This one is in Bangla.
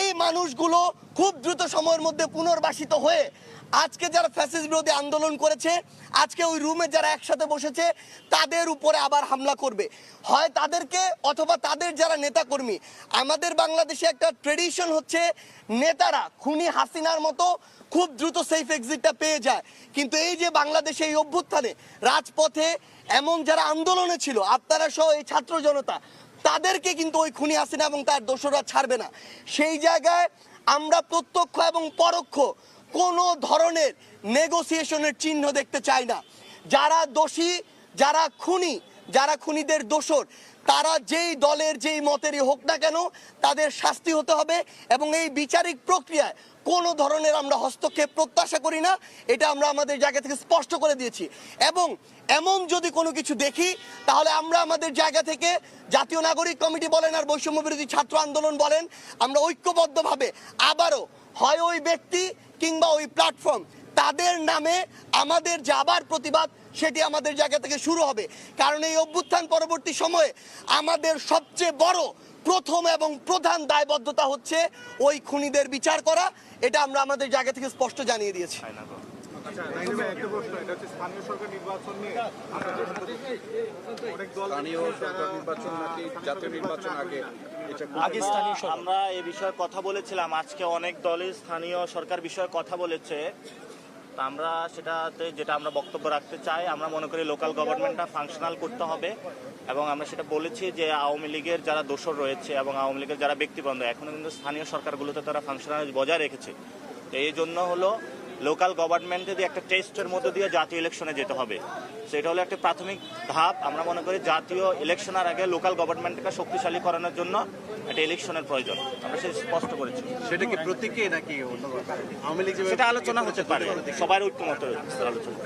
এই মানুষগুলো খুব দ্রুত সময়ের মধ্যে পুনর্বাসিত হয়ে আজকে যারা ফ্যাসিস বিরোধী আন্দোলন করেছে, আজকে ওই রুমে যারা একসাথে বসেছে, তাদের উপরে আবার হামলা করবে। হয় তাদেরকে অথবা তাদের যারা নেতাকর্মী, আমাদের বাংলাদেশে একটা ট্রেডিশন হচ্ছে নেতারা, খুনি হাসিনার মতো খুব দ্রুত সেফ এক্সিটটা পেয়ে যায়। কিন্তু এই যে বাংলাদেশে এই অভ্যুত্থানে, রাজপথে এমন যারা আন্দোলনে ছিল, আপনারা সহ এই ছাত্র জনতা তাদেরকে কিন্তু ওই খুনি আসে না এবং তার দোষরা ছাড়বে না। সেই জায়গায় আমরা প্রত্যক্ষ এবং পরোক্ষ কোনো ধরনের নেগোসিয়েশনের চিহ্ন দেখতে চাই না। যারা দোষী, যারা খুনি যারা খুনিদের দোষর, তারা যেই দলের যেই মতেরই হোক না কেন তাদের শাস্তি হতে হবে এবং এই বিচারিক প্রক্রিয়ায় কোনো ধরনের আমরা হস্তক্ষেপ প্রত্যাশা করি না, এটা আমরা আমাদের জায়গা থেকে স্পষ্ট করে দিয়েছি। এবং এমন যদি কোনো কিছু দেখি, তাহলে আমরা আমাদের জায়গা থেকে জাতীয় নাগরিক কমিটি বলেন আর বৈষম্য বিরোধী ছাত্র আন্দোলন বলেন, আমরা ঐক্যবদ্ধভাবে আবারও হয় ওই ব্যক্তি কিংবা ওই প্ল্যাটফর্ম তাদের নামে আমাদের যাবার প্রতিবাদ সেটি আমাদের জায়গা থেকে শুরু হবে। কারণ এই অভ্যুত্থান পরবর্তী সময়ে আমাদের সবচেয়ে বড় প্রথম এবং প্রধান দায়বদ্ধতা হচ্ছে ওই খুনিদের বিচার করা। এটা আমরা আমাদের জায়গা থেকে স্পষ্ট জানিয়ে দিয়েছি। আচ্ছা, নাইম ভাই, একটা প্রশ্ন, এটা হচ্ছে স্থানীয় সরকার নির্বাচন নিয়ে আপনাদের মধ্যে অনেক দল স্থানীয় সরকার নির্বাচন নাকি জাতীয় নির্বাচন আগে? এটা আগে আমরা এ বিষয়ে কথা বলেছিলাম। আজকে অনেক দলই স্থানীয় সরকার বিষয়ে কথা বলেছে। আমরা সেটাতে যেটা আমরা বক্তব্য রাখতে চাই, আমরা মনে করি লোকাল গভর্নমেন্টটা ফাংশনাল করতে হবে এবং আমরা সেটা বলেছি যে আওয়ামী লীগের যারা দোষর রয়েছে এবং আওয়ামী লীগের যারা ব্যক্তিবন্ধ এখনও কিন্তু স্থানীয় সরকারগুলোতে তারা ফাংশনাল বজায় রেখেছে। এই জন্য হলো লোকাল গভর্নমেন্ট যদি একটা টেস্টের মধ্যে দিয়ে জাতীয় ইলেকশনে যেতে হবে। সেটা হলো একটা প্রাথমিক ধাপ। আমরা মনে করি জাতীয় ইলেকশনের আগে লোকাল গভর্নমেন্টকে শক্তিশালী করানোর জন্য একটা ইলেকশনের প্রয়োজন। আমরা সেটা স্পষ্ট করেছি। সেটা কি প্রতীকে নাকি সেটা আলোচনা হতে পারে। সবার ঐক্যমত আলোচনা।